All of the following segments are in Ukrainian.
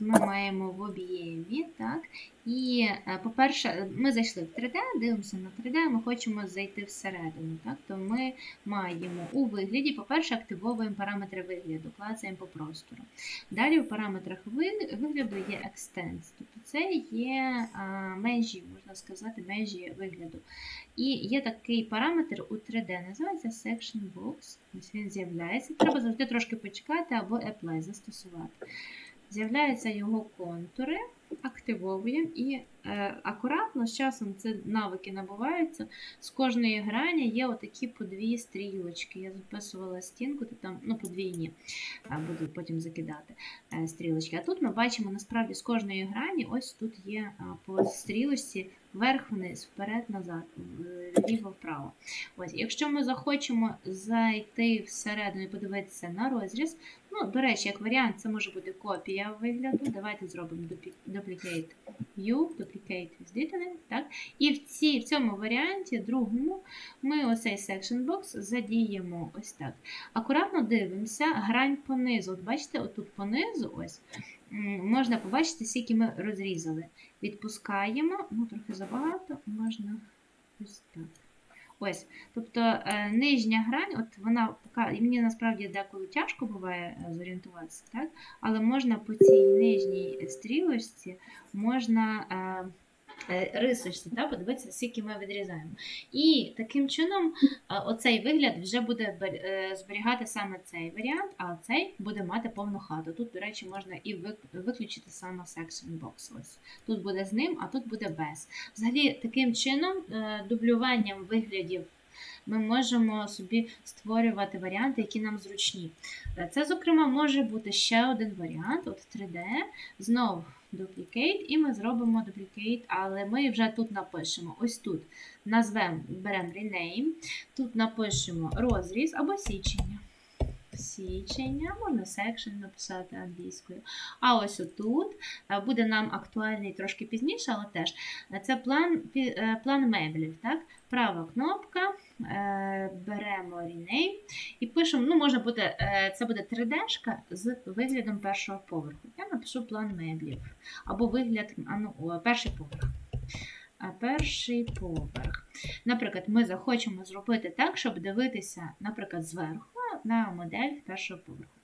ми маємо в об'ємі, так? І, е, по-перше, ми зайшли в 3D, дивимося на 3D, ми хочемо зайти всередину. Так? То ми маємо у вигляді, по-перше, активовуємо параметри вигляду, клацаємо по простору. Далі у параметрах вигляду є Extends, тобто це є межі, можна сказати, межі вигляду. І є такий параметр у 3D, називається Section Box. Ось він з'являється. Треба завжди трошки почекати або Apply застосувати. З'являються його контури, активовуємо і е, акуратно з часом це навики набуваються. З кожної грані є отакі по дві стрілочки. Я записувала стінку, то там ну, подвійні, буду потім закидати е, стрілочки. А тут ми бачимо насправді з кожної грані, ось тут є а, по стрілочці вверх-вниз, вперед-назад, вліво-вправо. Ось, якщо ми захочемо зайти всередину і подивитися на розріз, ну, до речі, як варіант, це може бути копія вигляду. Давайте зробимо dupli- duplicate view, duplicate with так? І в, ці, в цьому варіанті, другому, ми оцей section box задіємо ось так. Акуратно дивимося, грань понизу. От бачите, отут понизу, ось, можна побачити, скільки ми розрізали. Відпускаємо, ну трохи забагато, можна ось так. Ось, тобто е, нижня грань, от вона пока, і мені насправді деколи тяжко буває е, зорієнтуватися, так? але можна по цій нижній стрілочці можна е, рисочці, да, подивитися, скільки ми відрізаємо. І таким чином е, оцей вигляд вже буде е, зберігати саме цей варіант, а цей буде мати повну хату. Тут, до речі, можна і виключити саме section box. Ось. Тут буде з ним, а тут буде без. Взагалі, таким чином, е, дублюванням виглядів ми можемо собі створювати варіанти, які нам зручні. Е, Це, зокрема, може бути ще один варіант, от 3D, знов duplicate, і ми зробимо duplicate, але ми вже тут напишемо. Ось тут назвемо, беремо rename, тут напишемо розріз або січення. Січення, можна section написати англійською. А ось отут е, буде нам актуальний трошки пізніше, але теж це план, е, план меблів. Так? Права кнопка, е, беремо rename і пишемо, ну, може бути, е, це буде 3D-шка з виглядом першого поверху. Я напишу план меблів. Або вигляд, ну, перший поверх. Перший поверх. Наприклад, ми захочемо зробити так, щоб дивитися, наприклад, зверху на модель першого поверху.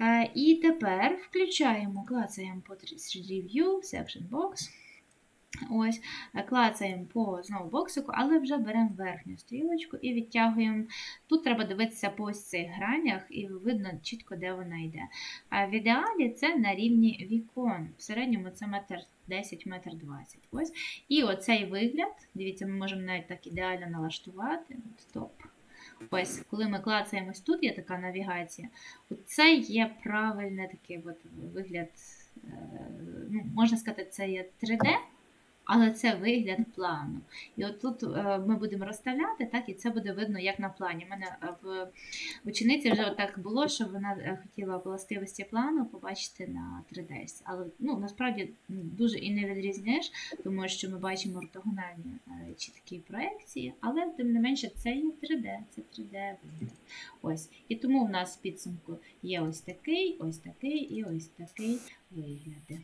Е, І тепер включаємо, клацаємо по 3D View, Section Box. Ось, клацаємо по знову боксику, але вже беремо верхню стрілочку і відтягуємо. Тут треба дивитися по ось цих гранях, і видно чітко, де вона йде. А в ідеалі це на рівні вікон. В середньому це метр 10, метр 20. Ось. І оцей вигляд, дивіться, ми можемо навіть так ідеально налаштувати. Стоп. Ось, коли ми клацаємо ось тут, є така навігація. Це є правильний такий от вигляд, е, ну, можна сказати, це є 3D, але це вигляд плану. І от тут е, ми будемо розставляти, так, і це буде видно, як на плані. У мене е, в учениці вже так було, що вона е, хотіла властивості плану побачити на 3D. Але ну, насправді дуже і не відрізняєш, тому що ми бачимо ортогональні чіткі проекції, але тим не менше це є 3D, це 3D вигляд. Ось. І тому в нас в підсумку є ось такий, ось такий і ось такий вигляди.